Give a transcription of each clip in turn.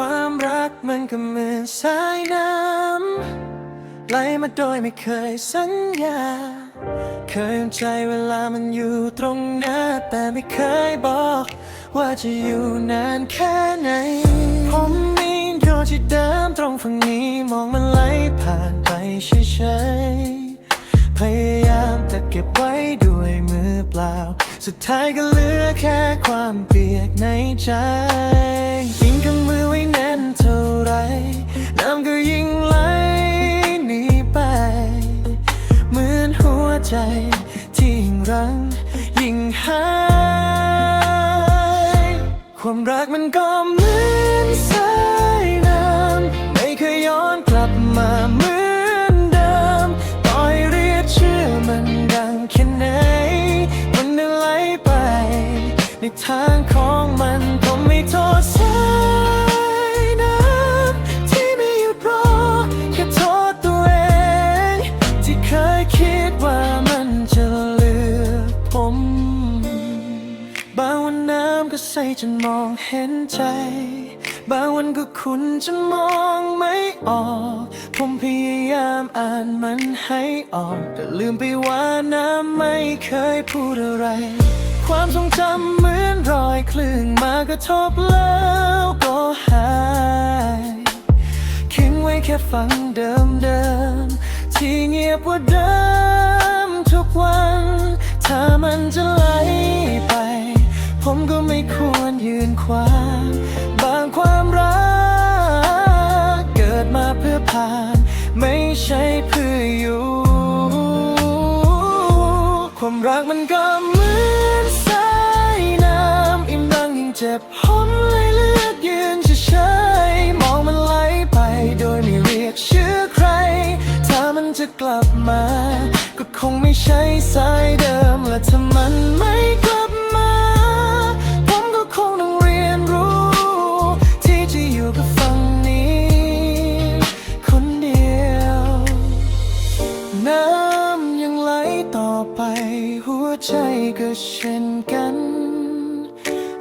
ความรักมันก็เหมือนสายน้ำไหลมาโดยไม่เคยสัญญา เคยใจเวลามันอยู่ตรงหน้า แต่ไม่เคยบอก ว่าจะอยู่นานแค่ไหน ผมมีอยู่ที่เดิมตรงฝั่งนี้มองมันไหลผ่านไปเฉยๆพยายามจะเก็บไว้ด้วยมือเปล่า สุดท้ายก็เหลือแค่ความเปียกในใจ หาย ความรักมันก็เหมือนสายน้ำไม่เคยย้อนกลับมาเหมือนเดิมต่อยเรียกชื่อมันดังแค่ไหน มันจะไหลไปในทางของ วันน้ำก็ใส่จนมองเห็นใจ บางวันก็ขุ่นจนมองไม่ออก ผมพยายามอ่านมันให้ออก แต่ลืมไปว่าน้ำไม่เคยพูดอะไร ความทรงจำเหมือนรอยคลื่นมากระทบแล้วก็หายคิงไว้แค่ฟังเดิมเดิมๆที่เงียบกว่าเดิมทุกวัน ถ้ามันจะ ไม่ควรยืนขวางบางความรัก เกิดมาเพื่อผ่าน ไม่ใช่เพื่ออยู่ ความรักมันก็เหมือนสายน้ำอิ่มดังยิ่งเจ็บผมเลยเลือกยืนเฉยๆมองมันไหลไป โดยไม่เรียกชื่อใคร ถ้ามันจะกลับมา ก็คงไม่ใช่สายเดิมและถ้า ใจก็เช่นกัน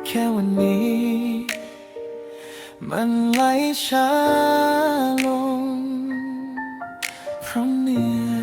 แค่วันนี้ มันไหลช้าลงเพราะเหนื่